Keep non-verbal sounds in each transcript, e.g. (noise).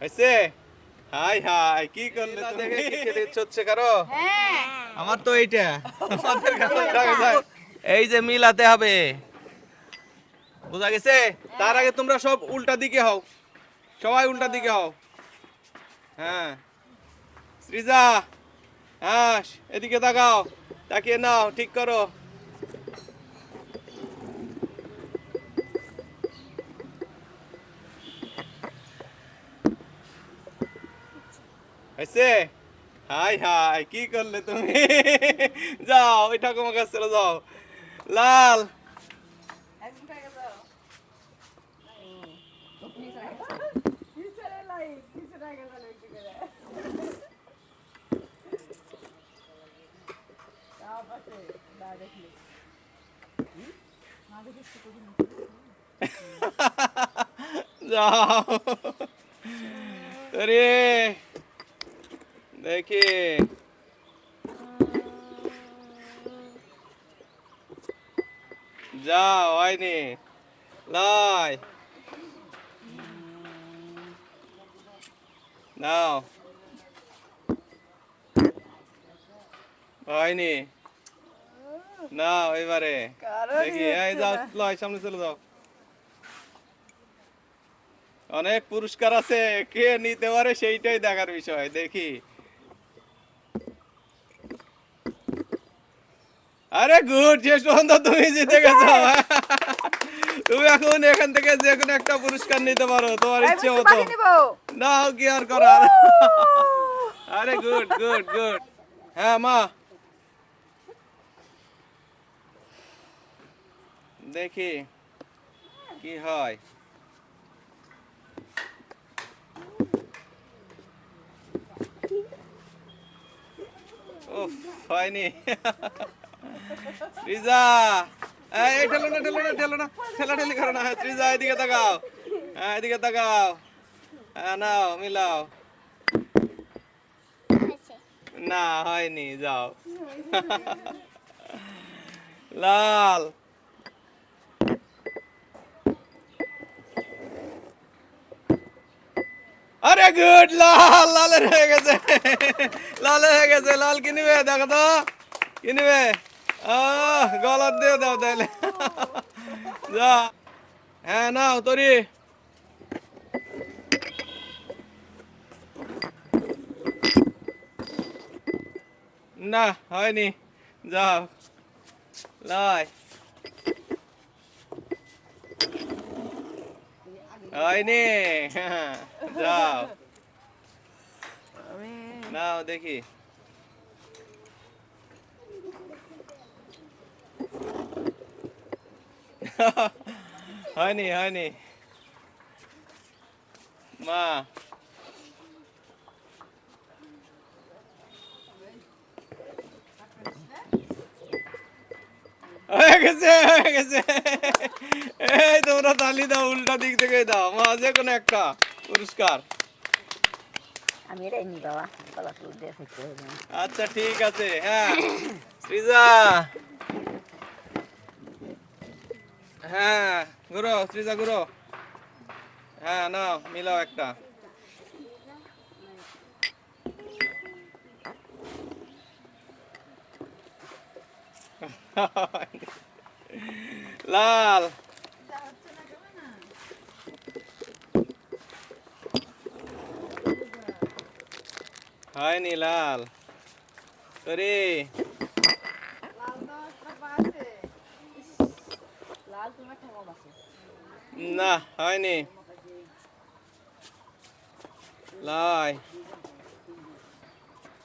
হয়েছে? High high কি করলে দেখে খেতে ইচ্ছে হচ্ছে কারও? হ্যাঁ। আমার তো এইটা। এই যে মিলাতে হবে। বুঝা গেছে? তার আগে তোমরা সব উল্টা দিকে হও। সবাই উল্টা দিকে হও। হ্যাঁ। সৃজা হ্যাঁ এদিকে তাকাও। তাকিয়ে নাও ঠিক করো। হয়েছে? হাই হাই, কি করলে তুমি? যাও, ওই ঠাকুমার কাছে চলে যাও। লাল। যাও। রে দেখি। যাও হয়নি। লাই নাও। হয়নি। নাও এবারে। দেখি এই যাও লয় সামনে চলে যাও। অনেক পুরস্কার আছে কে নিতে পারে সেইটাই দেখার বিষয় দেখি। আরে গুড শেষ পর্যন্ত তুমি জিতে গেছো। তুমি এখন এখান থেকে যে কোনো একটা পুরস্কার নিতে পারো তোমার ইচ্ছে মতো। নাও কি আর করার? আরে গুড গুড গুড। হ্যাঁ মা। দেখি কি হয়। উফ হয়নি। রিজা এই ঠেলো না ঠেলো না ঠেলো না। ঠেলা ঠেলি করো না। রিজা এদিকে তাকাও। হ্যাঁ এদিকে তাকাও। হ্যাঁ নাও মিলাও। না হয়নি যাও। লাল। আরে গুড লাল লালের হয়ে গেছে। লালের হয়ে গেছে লাল কিনবে দেখো তো। কিনবে গলার দিয়ে দাও তাহলে যা। হ্যাঁ নাও তরি। না হয়নি। যাও লাই। হয়নি। হ্যাঁ, যাও নাও দেখি। হয়নি হয়নি মা হয়ে গেছে হয়ে গেছে। এই তোমরা তালি দাও উল্টা দিক থেকে দাও। মা যে কোনো একটা পুরস্কার। আমি এটাই নি বাবা। আচ্ছা ঠিক আছে হ্যাঁ। সৃজা হ্যাঁ ঘুরো সৃজা ঘুরো হ্যাঁ নাও মিলাও একটা। (laughs) লাল। হয়নি লাল। তোরে না, হয়নি।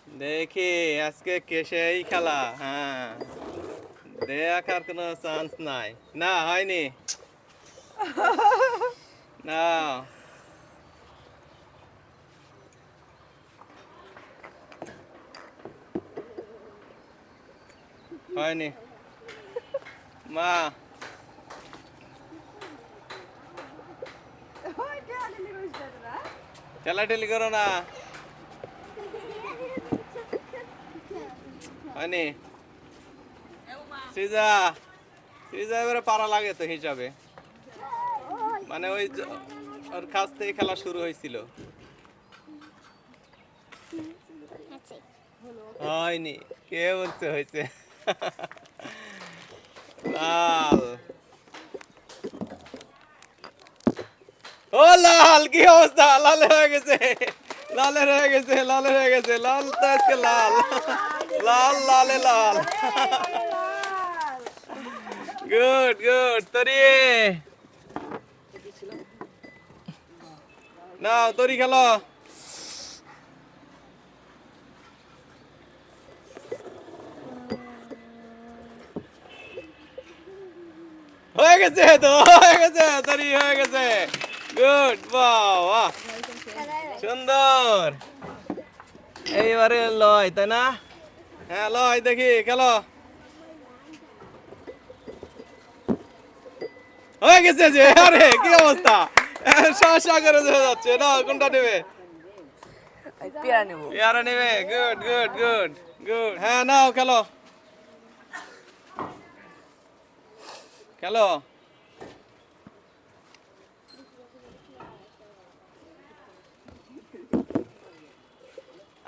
দেখি, আজকে কেসেই খেলা হ্যাঁ। দেখার কোনো চান্স নাই। না, হয়নি। না। হয়নি। মা। ঠেলাঠেলি করো না। হয়নি? সৃজা সৃজা এবারে পারা লাগে তো হিসাবে। মানে ওই ওর কাছ থেকে খেলা শুরু হয়েছিল। হয়নি, কে বলছে হয়েছে? লাল। ও লাল কি অবস্থা লাল হয়ে গেছে লালের হয়ে গেছে লালের হয়ে গেছে লাল তো আজকে লাল লাল লালে লাল গুড গুড তরি নাও তরি খেলো হয়ে গেছে তো হয়ে গেছে তরি হয়ে গেছে গুড বাহ সুন্দর। এইবারে লয় তাই না? হ্যাঁ লয় দেখি খেলো। হয়ে গেছে যে আরে কি অবস্থা? করে যাচ্ছে না কোনটা নেব? পেয়ারা নেবে। গুড গুড গুড গুড হ্যাঁ নাও খেলো। খেলো।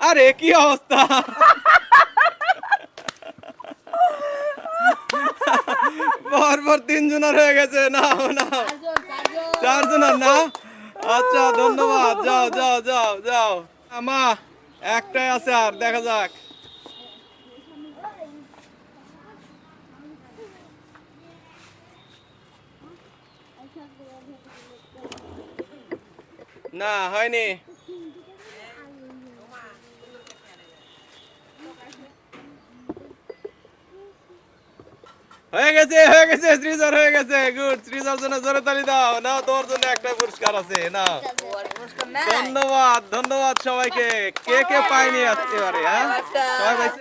আরে, কি অবস্থা? তিনজনের হয়ে গেছে চারজনের না আচ্ছা ধন্যবাদ। যাও যাও যাও যাও। একটাই আছে আর, দেখা যাক। না, হয়নি। হয়ে গেছে হয়ে গেছে শ্রীজার হয়ে গেছে। গুড শ্রীজার জন্য জোরে তালি দাও। না তোর জন্য একটা পুরস্কার আছে না ধন্যবাদ ধন্যবাদ সবাইকে। কে কে পাইনি আজকে বারে হ্যাঁ? সবাই পাইছে?